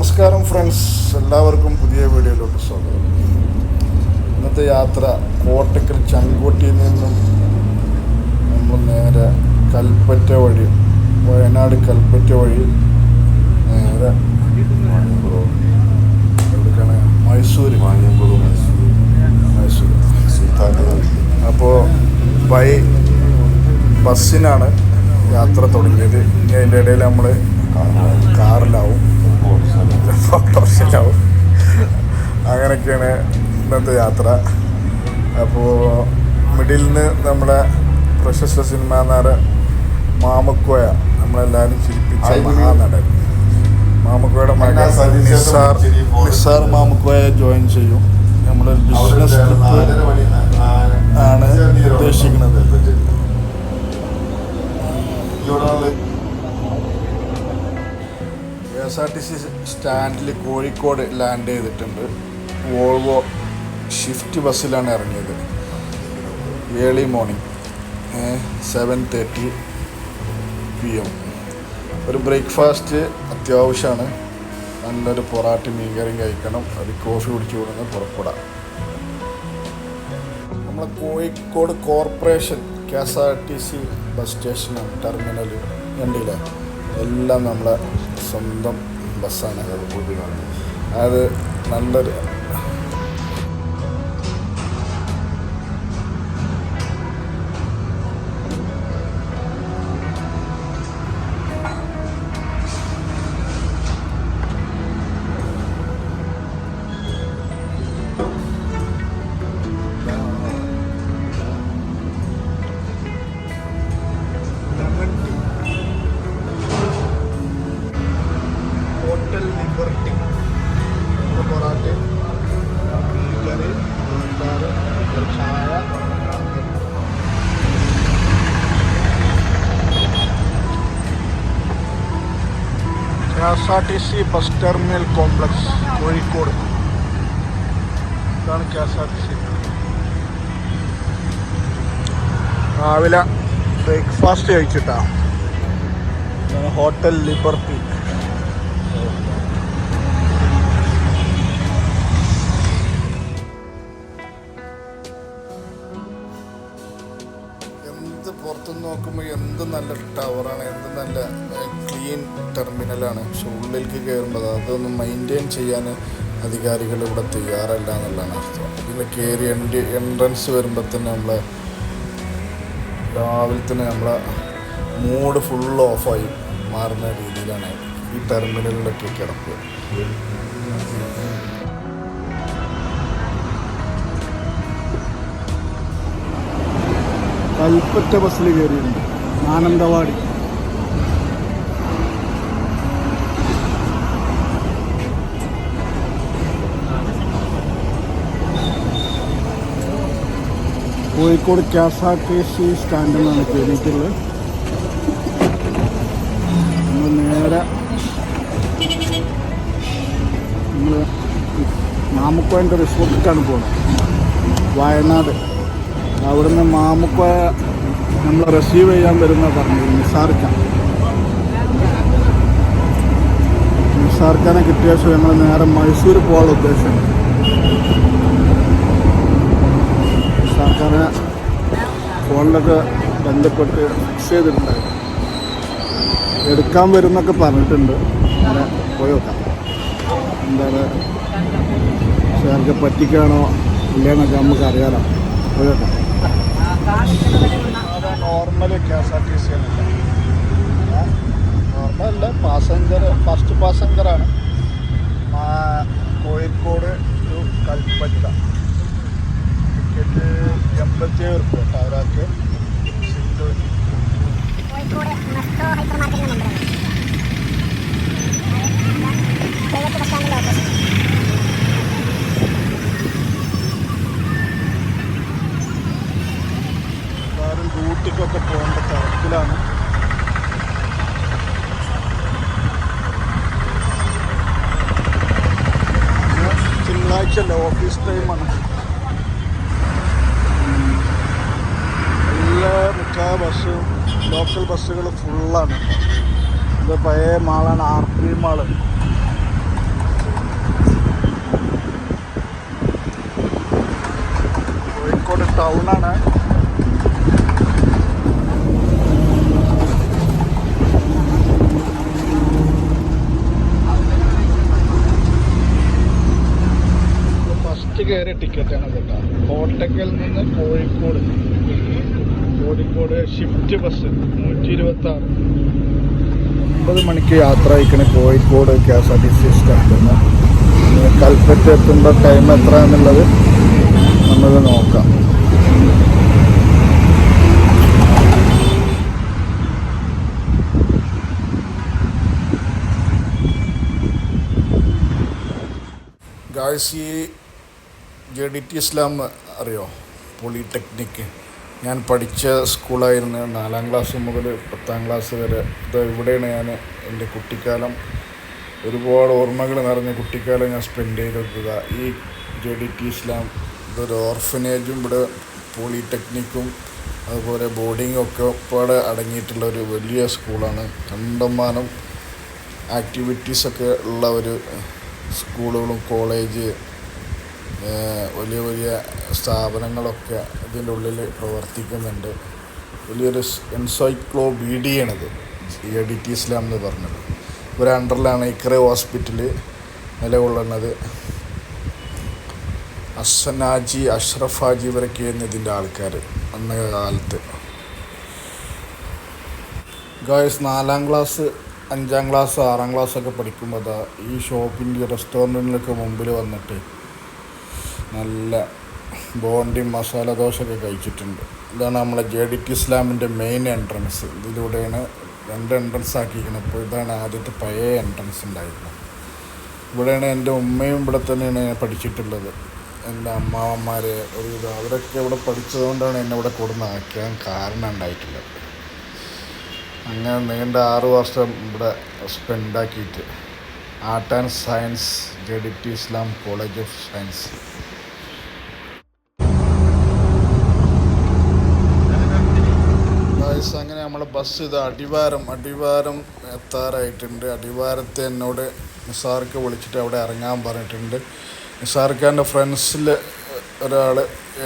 നമസ്കാരം ഫ്രണ്ട്സ് എല്ലാവർക്കും പുതിയ വീഡിയോയിലോട്ട് സ്വാഗതം. ഇന്നത്തെ യാത്ര കോട്ടക്കൽ ചങ്കോട്ടിയിൽ നിന്നും നമ്മൾ നേരെ കൽപ്പറ്റ വഴി വയനാട് കൽപ്പറ്റ വഴി നേരെ എവിടേക്കാണ്? മൈസൂർ മൈസൂർ അപ്പോൾ ബൈ ബസ്സിനാണ് യാത്ര തുടങ്ങിയത്. ഇനി അതിന്റെ ഇടയിൽ നമ്മൾ കാറിലാവും. ഓട്ടോറിക്ഷയിലാവും അങ്ങനെയൊക്കെയാണ് ഇന്നത്തെ യാത്ര. അപ്പോൾ മിഡിൽ നിന്ന് നമ്മുടെ പ്രശസ്ത സിനിമാ നടൻ മാമക്കോയ നമ്മളെല്ലാവരും ചിരിപ്പിച്ച മഹാനടൻ. മാമക്കോയുടെ മകൻ നിസാർ നിസാർ മാമക്കോയ ജോയിൻ ചെയ്യും. നമ്മൾ ബിസിനസ് ട്രിപ്പ് ആണ് ഉദ്ദേശിക്കുന്നത്. എസ് ആർ ടി സി സ്റ്റാൻഡിൽ കോഴിക്കോട് ലാൻഡ് ചെയ്തിട്ടുണ്ട്. വോൾവോ ഷിഫ്റ്റ് ബസ്സിലാണ് ഇറങ്ങിയത്. Early morning seven thirty P M. ഒരു ബ്രേക്ക്ഫാസ്റ്റ് അത്യാവശ്യമാണ്. നല്ലൊരു പൊറാട്ടി മീൻകറിയും കഴിക്കണം. ഒരു കോഫി കുടിച്ചു കൊടുന്ന് പുറപ്പെടാം. നമ്മളെ Kozhikode corporation K S R T C bus സ്റ്റേഷനും ടെർമിനൽ കണ്ടില്ലേ എല്ലാം നമ്മളെ സ്വന്തം ബസ്സാണ്. അത് നല്ലൊരു K S R T C bus terminal complex Kozhikode. ഇതാണ് K S R T C. രാവിലെ ബ്രേക്ക്ഫാസ്റ്റ് കഴിച്ചിട്ടാണ് ഹോട്ടൽ ലിബർട്ടി. പുറത്തുനിന്ന് നോക്കുമ്പോൾ എന്ത് നല്ല ടവറാണ് എന്ത് നല്ല ക്ലീൻ ടെർമിനലാണ് പക്ഷെ ഉള്ളിലേക്ക് കയറുമ്പോൾ അതൊന്നും മെയിന്റെയിൻ ചെയ്യാൻ അധികാരികൾ ഇവിടെ തയ്യാറല്ല എന്നുള്ളതാണ് അർത്ഥം. ഇതിൽ കയറി എന്റെ എൻട്രൻസ് വരുമ്പോൾ തന്നെ നമ്മളെ രാവിലെ തന്നെ നമ്മളെ മൂഡ് ഫുൾ ഓഫായി മാറുന്ന രീതിയിലാണ് ഈ ടെർമിനലിലൊക്കെ കിടപ്പ്. കൽപ്പറ്റ ബസ്സിൽ കയറിയിട്ടുണ്ട് ആനന്ദവാടി Kozhikode K S R T C സ്റ്റാൻഡിൽ നിന്നാണ് കയറിയിട്ടുള്ളത്. നമ്മൾ നേരെ നമ്മൾ മാമുക്കോയന്റെ റിസോർട്ടിലേക്കാണ് പോകുന്നത് വയനാട്. അവിടുന്ന് മാമുക്കോയ നമ്മൾ റിസീവ് ചെയ്യാൻ വരുന്ന പറഞ്ഞു നിസാർക്ക നിസാർക്കാനെ കിട്ടിയ ശേഷം ഞങ്ങൾ നേരെ മൈസൂർ പോകാനുള്ള ഉദ്ദേശം. നിസാർക്കാനെ ഫോണിലൊക്കെ ബന്ധപ്പെട്ട് ഫിക്സ് ചെയ്തിട്ടുണ്ടായിരുന്നു. എടുക്കാൻ വരുന്നൊക്കെ പറഞ്ഞിട്ടുണ്ട്. അങ്ങനെ പോയി നോക്കാം. എന്താണ് ഷെയർക്ക് പറ്റിക്കാണോ ഇല്ലയെന്നൊക്കെ നമുക്ക് അറിയാലോ. പോയി normal K S R T C അല്ല നോർമൽ അല്ല പാസഞ്ചർ ഫസ്റ്റ് പാസഞ്ചറാണ് കോഴിക്കോട് ടു കൽപ്പറ്റ. ടിക്കറ്റ് എൺപത്തിയേഴ് റുപ്യ ഒരാൾക്ക്. എല്ലാ മിക്ക ബസ്സും ലോക്കൽ ബസ്സുകൾ ഫുള്ളാണ് ഇത് പഴയ മാളാണ് ആർ പി മാൾ കോഴിക്കോട് ടൗണാണ് കയറിയ ടിക്കറ്റാണ് കേട്ടോ. കോട്ടക്കൽ നിന്ന് കോഴിക്കോട്. കോഴിക്കോട് ഷിഫ്റ്റ് ബസ് നൂറ്റി ഇരുപത്തി ആറ് ഒമ്പത് മണിക്ക് യാത്ര അയക്കണ Kozhikode K S R T C സ്റ്റാൻഡിൽ നിന്ന്. കൽപ്പറ്റ എത്തുമ്പോൾ ടൈം എത്ര എന്നുള്ളത് നമ്മൾ നോക്കാം. ഗായ്സ് ഈ ജെ ഡി ടി ഇസ്ലാം അറിയോ? പോളിടെക്നിക്ക് ഞാൻ പഠിച്ച സ്കൂളായിരുന്നു നാലാം ക്ലാസ് മുതൽ പത്താം ക്ലാസ് വരെ. ഇത് ഇവിടെയാണ് ഞാൻ എന്റെ കുട്ടിക്കാലം. ഒരുപാട് ഓർമ്മകൾ നിറഞ്ഞ കുട്ടിക്കാലം ഞാൻ സ്പെൻഡ് ചെയ്തെടുക്കുക ഈ ജെ ഡി ടി ഇസ്ലാം ഇതൊരു ഓർഫനേജും ഇവിടെ പോളിടെക്നിക്കും അതുപോലെ ബോർഡിങ്ങും ഒക്കെ പാടെ അടങ്ങിയിട്ടുള്ള ഒരു വലിയ സ്കൂളാണ്. കണ്ടമാനം ആക്ടിവിറ്റീസൊക്കെ ഉള്ള ഒരു സ്കൂളുകളും കോളേജ് വലിയ വലിയ സ്ഥാപനങ്ങളൊക്കെ ഇതിന്റെ ഉള്ളിൽ പ്രവർത്തിക്കുന്നുണ്ട്. വലിയൊരു എൻസൈക്ലോപീഡിയാണിത് എ ഡി ടി ഇസ്ലാം എന്ന് പറഞ്ഞത്. ഒരു അണ്ടറിലാണ് ഇക്ര ഹോസ്പിറ്റൽ നിലകൊള്ളുന്നത്. അസനാജി അഷ്റഫ് ഹാജി ഇവരൊക്കെയായിരുന്നു ഇതിന്റെ ആൾക്കാർ അന്ന കാലത്ത്. ഗേൾസ് നാലാം ക്ലാസ് അഞ്ചാം ക്ലാസ് ആറാം ക്ലാസ് ഒക്കെ പഠിക്കുമ്പോൾ ഈ ഷോപ്പിന്റെ റെസ്റ്റോറന്റിനൊക്കെ മുമ്പിൽ വന്നിട്ട് നല്ല ബോണ്ടി മസാല ദോശയൊക്കെ കഴിച്ചിട്ടുണ്ട്. ഇതാണ് നമ്മളെ ജെ ഡി ടി ഇസ്ലാമിന്റെ മെയിൻ എൻട്രൻസ് ഇതിലൂടെയാണ് രണ്ട് എൻട്രൻസ് ആക്കിയിരിക്കുന്നത്. അപ്പോൾ ഇതാണ് ആദ്യത്തെ പഴയ എൻട്രൻസ് ഉണ്ടായിരുന്നത്. ഇവിടെയാണ് എന്റെ ഉമ്മയും ഇവിടെ തന്നെയാണ് ഞാൻ പഠിച്ചിട്ടുള്ളത്. എന്റെ അമ്മാവന്മാരെ ഒരു അവരൊക്കെ ഇവിടെ പഠിച്ചതുകൊണ്ടാണ് എന്നെ ഇവിടെ കൊടുന്ന് ആക്കാൻ കാരണം ഉണ്ടായിട്ടുള്ളത്. അങ്ങനെ നീണ്ട ആറ് വർഷം ഇവിടെ സ്പെൻഡാക്കിയിട്ട് art and science J D T Islam college of science bus ഇത് അടിവാരം അടിവാരം എത്താറായിട്ടുണ്ട്. അടിവാരത്തെ എന്നോട് നിസാർക്ക് വിളിച്ചിട്ട് അവിടെ ഇറങ്ങാൻ പറഞ്ഞിട്ടുണ്ട്. നിസാർഖാന്റെ ഫ്രണ്ട്സിൽ ഒരാൾ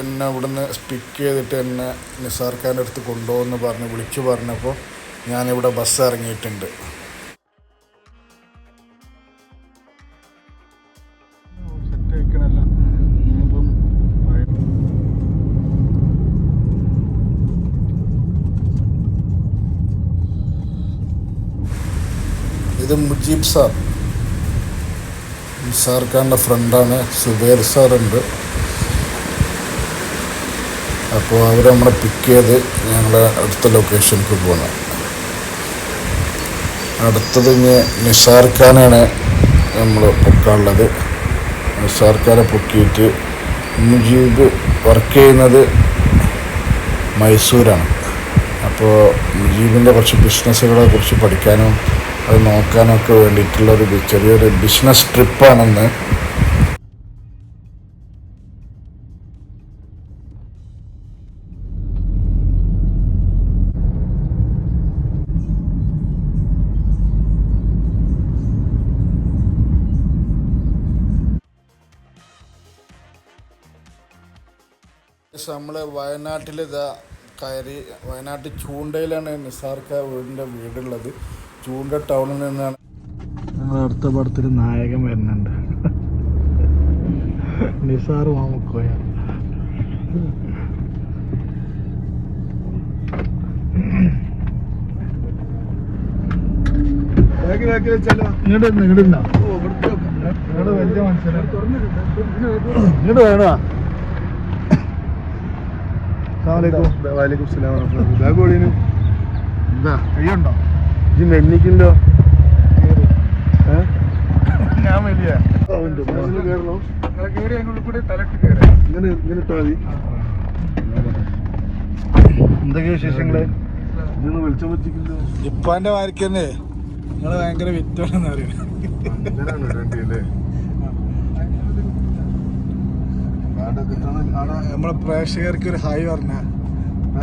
എന്നെ ഇവിടുന്ന് പിക്ക് ചെയ്തിട്ട് എന്നെ നിസാർഖാന്റെ അടുത്ത് കൊണ്ടുപോകുമെന്ന് പറഞ്ഞ് വിളിച്ചു പറഞ്ഞപ്പോൾ ഞാനിവിടെ ബസ് ഇറങ്ങിയിട്ടുണ്ട് ഇത് മുജീബ് സാർ. സാർ ഖാന്റെ ഫ്രണ്ടാണ് സുബൈർ സാറുണ്ട്. അപ്പോൾ അവർ നമ്മളെ പിക്ക് ചെയ്ത് ഞങ്ങളുടെ അടുത്ത ലൊക്കേഷനിലേക്ക് പോകണം അടുത്തത് ഇനി നിസാർ ഖാനാണ് നമ്മൾ പൊക്കാനുള്ളത്. നിസാർ ഖാനെ പൊക്കിയിട്ട് മുജീബ് വർക്ക് ചെയ്യുന്നത് മൈസൂരാണ്. അപ്പോൾ മുജീബിന്റെ കുറച്ച് ബിസിനസ്സുകളെ കുറിച്ച് പഠിക്കാനും അത് നോക്കാനൊക്കെ വേണ്ടിയിട്ടുള്ളൊരു ചെറിയൊരു ബിസിനസ് ട്രിപ്പാണെന്ന് നമ്മൾ വയനാട്ടിൽ ഇതാ കയറി വയനാട്ടിൽ ചൂണ്ടയിലാണ് നിസാർക്ക വീടിന്റെ വീടുള്ളത്. ചൂണ്ട ടൗണിൽ നിന്നാണ്. ഞങ്ങൾ അടുത്ത പടത്തിൽ നായകൻ വരുന്നുണ്ട്. നിസാർ മാമുക്കോയ. ഇങ്ങോട്ട് ഇങ്ങോട്ട് ഇങ്ങോട്ട് വലിയ മനസ്സിലായി ഇങ്ങോട്ട് വേണോ? വാലേക്കും സ്ലാം ബാഗ് ഓടിയു എന്താ? കയ്യുണ്ടോ? ഇജ് മെന്നിക്കുണ്ടോ ഞാൻ വലിയ കയറണോ കയറി അതിനുള്ളിൽ കൂടി തലക്ക് കയറി ഇങ്ങനെ മതി. വിശേഷങ്ങൾ? വെളിച്ചം ജപ്പാന്റെ മാർക്ക് തന്നെ നിങ്ങൾ ഭയങ്കര വിറ്റാണെന്ന് പറയുന്നത് നമ്മളെ പ്രേക്ഷകർക്ക് ഒരു ഹായ് പറഞ്ഞ.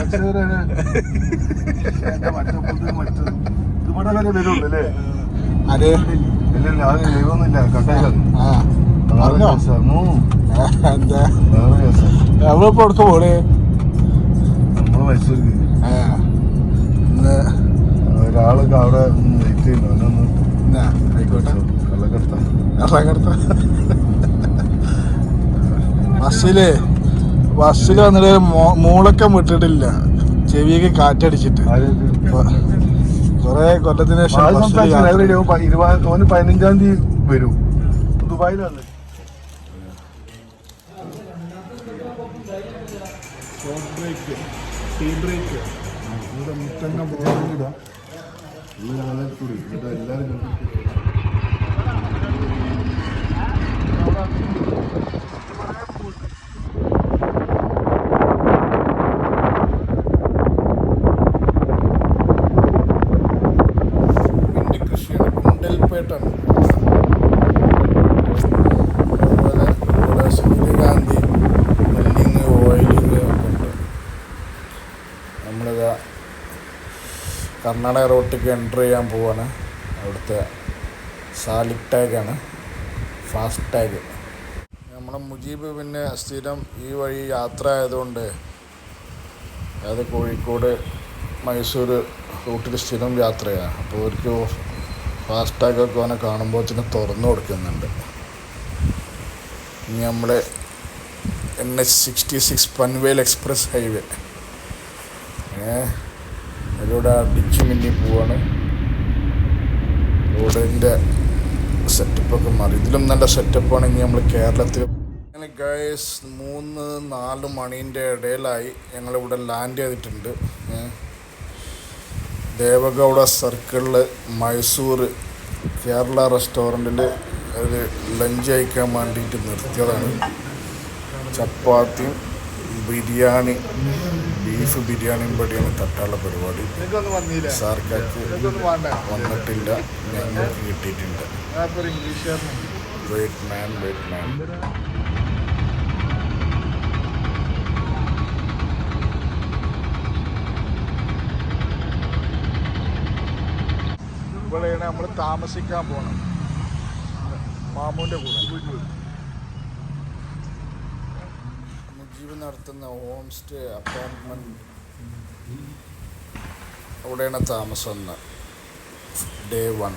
മറ്റേ മറ്റേ. അല്ലേ ബസ്സിൽ ബസ്സിൽ വന്നിട്ട് മൂളക്കം വിട്ടിട്ടില്ല ചെവിയൊക്കെ കാറ്റടിച്ചിട്ട് കൊറേ കൊല്ലത്തിന് ശേഷം ഓന് പതിനഞ്ചാം തീയതി വരും. ദുബായിലാണ് ഇവിടെ മുത്തങ്ങ എല്ലാവരും കുണ്ടൽപേട്ടാണ് അതുപോലെ ഇവിടെ സൂര്യകാന്തി നെല്ലിങ് ഓയിലിങ് ഒക്കെ ഉണ്ട്. നമ്മളിതാ കർണാടക റോട്ടിലേക്ക് എന്റർ ചെയ്യാൻ പോവാണ്. അവിടുത്തെ സാലിക് ടാഗാണ് ഫാസ്റ്റ് ടാഗ് നമ്മുടെ മുജീബ് പിന്നെ സ്ഥിരം ഈ വഴി യാത്ര ആയതുകൊണ്ട് അത് കോഴിക്കോട് മൈസൂർ റൂട്ടിൽ സ്ഥിരം യാത്രയാണ് അപ്പോൾ അവർക്ക് ഫാസ്ടാഗൊക്കെ അവനെ കാണുമ്പോൾ തന്നെ തുറന്നു കൊടുക്കുന്നുണ്ട്. ഇനി നമ്മുടെ N H sixty six Panvel express highway അതിലൂടെ അടിച്ചു മിന്നി പോവാണ്. റോഡിന്റെ സെറ്റപ്പൊക്കെ മാറി. ഇതിലും നല്ല സെറ്റപ്പാണ് ഇനി നമ്മൾ കേരളത്തിൽ. അങ്ങനെ ഗൈസ് മൂന്ന് നാല് മണീന്റെ ഇടയിലായി ഞങ്ങളിവിടെ ലാൻഡ് ചെയ്തിട്ടുണ്ട്. ദേവഗൗഡ സർക്കിളിൽ മൈസൂർ കേരള റെസ്റ്റോറന്റിൽ ഒരു ലഞ്ച് കഴിക്കാൻ വേണ്ടിയിട്ട് നിർത്തിയതാണ്. ചപ്പാത്തിയും ബിരിയാണി ബീഫ് ബിരിയാണിയും പടിയാണ് തട്ടാനുള്ള പരിപാടി. സാർക്കാർക്ക് വന്നിട്ടില്ല. ഞങ്ങൾക്ക് കിട്ടിയിട്ടുണ്ട്. Wait man wait man. ഇവിടെയാണ് നമ്മൾ താമസിക്കാൻ പോകണം മാമൂന്റെ കൂടെ. മുജീബ് നടത്തുന്ന ഹോം സ്റ്റേ അപ്പാർട്ട്മെന്റ് അവിടെയാണ് താമസം എന്ന്. ഡേ വൺ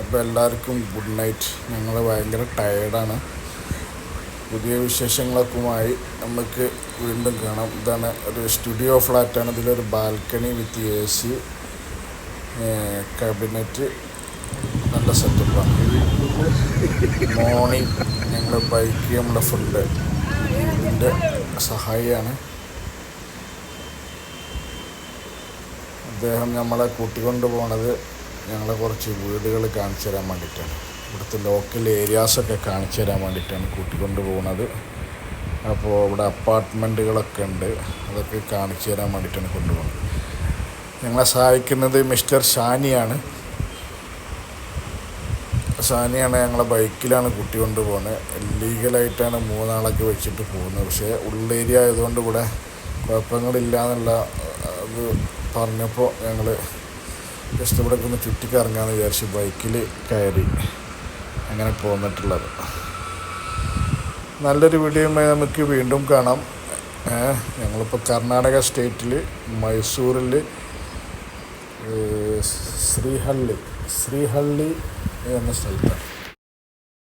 അപ്പോൾ എല്ലാവർക്കും ഗുഡ് നൈറ്റ്. ഞങ്ങൾ ഭയങ്കര ടയേർഡാണ്. പുതിയ വിശേഷങ്ങളൊക്കെയുമായി നമുക്ക് വീണ്ടും കാണാം. ഇതാണ് ഒരു സ്റ്റുഡിയോ ഫ്ലാറ്റാണ്. ഇതിലൊരു balcony with A C. Cabinet നല്ല സെറ്റപ്പാണ് മോർണിംഗ് ഞങ്ങൾ ബൈക്ക് നമ്മുടെ ഫുഡ് ഇതിന്റെ സഹായിയാണ്. അദ്ദേഹം നമ്മളെ കൂട്ടിക്കൊണ്ട് പോണത് ഞങ്ങളെ കുറച്ച് വീടുകൾ കാണിച്ചു തരാൻ വേണ്ടിയിട്ടാണ്. ഇവിടുത്തെ ലോക്കൽ ഏരിയാസൊക്കെ കാണിച്ചു തരാൻ വേണ്ടിയിട്ടാണ് കൂട്ടിക്കൊണ്ട് പോകുന്നത് അപ്പോൾ ഇവിടെ അപ്പാർട്ട്മെന്റുകളൊക്കെ ഉണ്ട്. അതൊക്കെ കാണിച്ചു തരാൻ വേണ്ടിയിട്ടാണ് കൊണ്ടുപോകുന്നത് ഞങ്ങളെ സഹായിക്കുന്നത് മിസ്റ്റർ ഷാനിയാണ്. ഷാനിയാണ് ഞങ്ങളെ ബൈക്കിലാണ് കുട്ടി കൊണ്ടുപോകുന്നത്. ലീഗലായിട്ടാണ് മൂന്നാളൊക്കെ വെച്ചിട്ട് പോകുന്നത്. പക്ഷേ ഉള്ളേരിയ ആയതുകൊണ്ട് ഇവിടെ കുഴപ്പങ്ങളില്ല എന്നുള്ള അത് പറഞ്ഞപ്പോൾ ഞങ്ങൾ ജസ്റ്റ് ഇവിടെ ഒന്ന് ചുറ്റിക്കറങ്ങാമെന്ന് വിചാരിച്ച് ബൈക്കിൽ കയറി അങ്ങനെ പോന്നിട്ടുള്ളത്. നല്ലൊരു വീഡിയോയുമായി നമുക്ക് വീണ്ടും കാണാം. ഞങ്ങളിപ്പോൾ കർണാടക സ്റ്റേറ്റിൽ മൈസൂരിൽ శ్రీహల్లి శ్రీహళ్ళి అన్న ಸ್ವಲ್ಪ